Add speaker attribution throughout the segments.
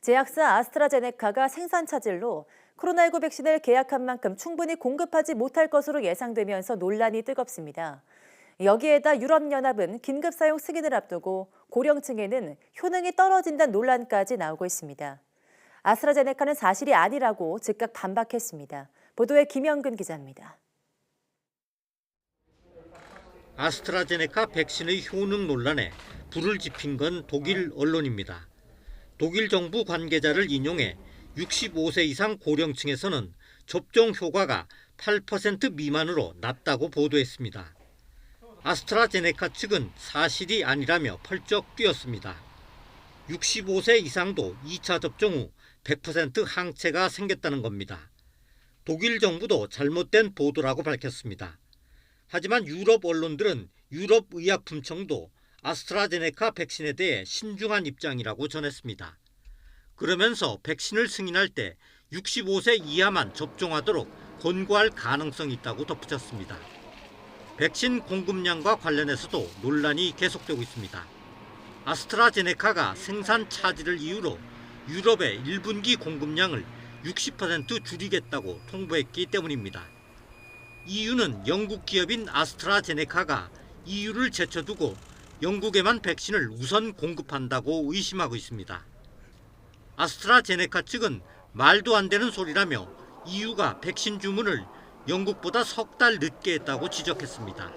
Speaker 1: 제약사 아스트라제네카가 생산 차질로 코로나19 백신을 계약한 만큼 충분히 공급하지 못할 것으로 예상되면서 논란이 뜨겁습니다. 여기에다 유럽연합은 긴급 사용 승인을 앞두고 고령층에는 효능이 떨어진다는 논란까지 나오고 있습니다. 아스트라제네카는 사실이 아니라고 즉각 반박했습니다. 보도에 김영근 기자입니다.
Speaker 2: 아스트라제네카 백신의 효능 논란에 불을 지핀 건 독일 언론입니다. 독일 정부 관계자를 인용해 65세 이상 고령층에서는 접종 효과가 8% 미만으로 낮다고 보도했습니다. 아스트라제네카 측은 사실이 아니라며 펄쩍 뛰었습니다. 65세 이상도 2차 접종 후 100% 항체가 생겼다는 겁니다. 독일 정부도 잘못된 보도라고 밝혔습니다. 하지만 유럽 언론들은 유럽의약품청도 아스트라제네카 백신에 대해 신중한 입장이라고 전했습니다. 그러면서 백신을 승인할 때 65세 이하만 접종하도록 권고할 가능성이 있다고 덧붙였습니다. 백신 공급량과 관련해서도 논란이 계속되고 있습니다. 아스트라제네카가 생산 차질을 이유로 유럽의 1분기 공급량을 60% 줄이겠다고 통보했기 때문입니다. EU는 영국 기업인 아스트라제네카가 EU를 제쳐두고 영국에만 백신을 우선 공급한다고 의심하고 있습니다. 아스트라제네카 측은 말도 안 되는 소리라며 EU가 백신 주문을 영국보다 석 달 늦게 했다고 지적했습니다.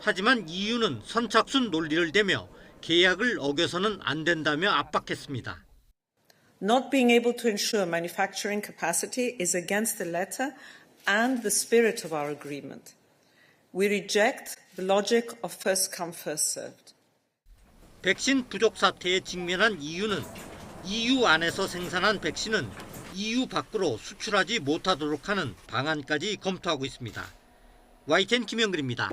Speaker 2: 하지만 EU는 선착순 논리를 대며 계약을 어겨서는 안 된다며 압박했습니다.
Speaker 3: Not being able to ensure manufacturing capacity is against the letter and the spirit of our agreement. We reject the logic of first come, first served.
Speaker 2: 백신 부족 사태에 직면한 EU는 EU 안에서 생산한 백신은 EU 밖으로 수출하지 못하도록 하는 방안까지 검토하고 있습니다. YTN 김영근입니다.